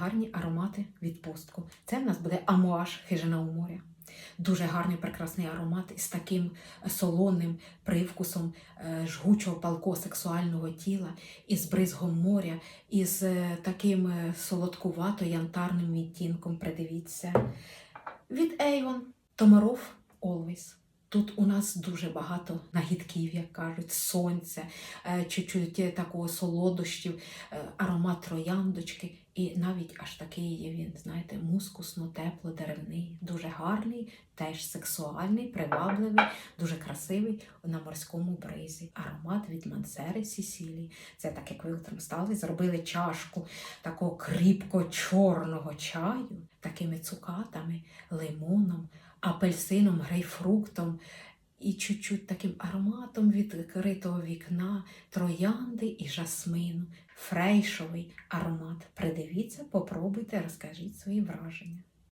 Гарні аромати відпустку. Це в нас буде амуаж хижина у моря. Дуже гарний прекрасний аромат із таким солоним привкусом е, жгучого палко сексуального тіла, із бризгом моря, із е, таким е, солодкувато-янтарним відтінком. Придивіться. Від Avon Tomorrow Always. Тут у нас дуже багато нагідків, як кажуть, сонця, е, чуть-чуть такого солодощів, е, аромат трояндочки, і навіть аж такий є він, знаєте, мускусно, тепло, деревний, дуже гарний, теж сексуальний, привабливий, дуже красивий на морському бризі. Аромат від Мансери Сісілії. Це так, як ви утром стали, зробили чашку такого кріпко чорного чаю, такими цукатами, лимоном, апельсином, грейпфруктом. І чуть-чуть таким ароматом відкритого вікна, троянди і жасмину, фрейшовий аромат. Придивіться, попробуйте, розкажіть свої враження.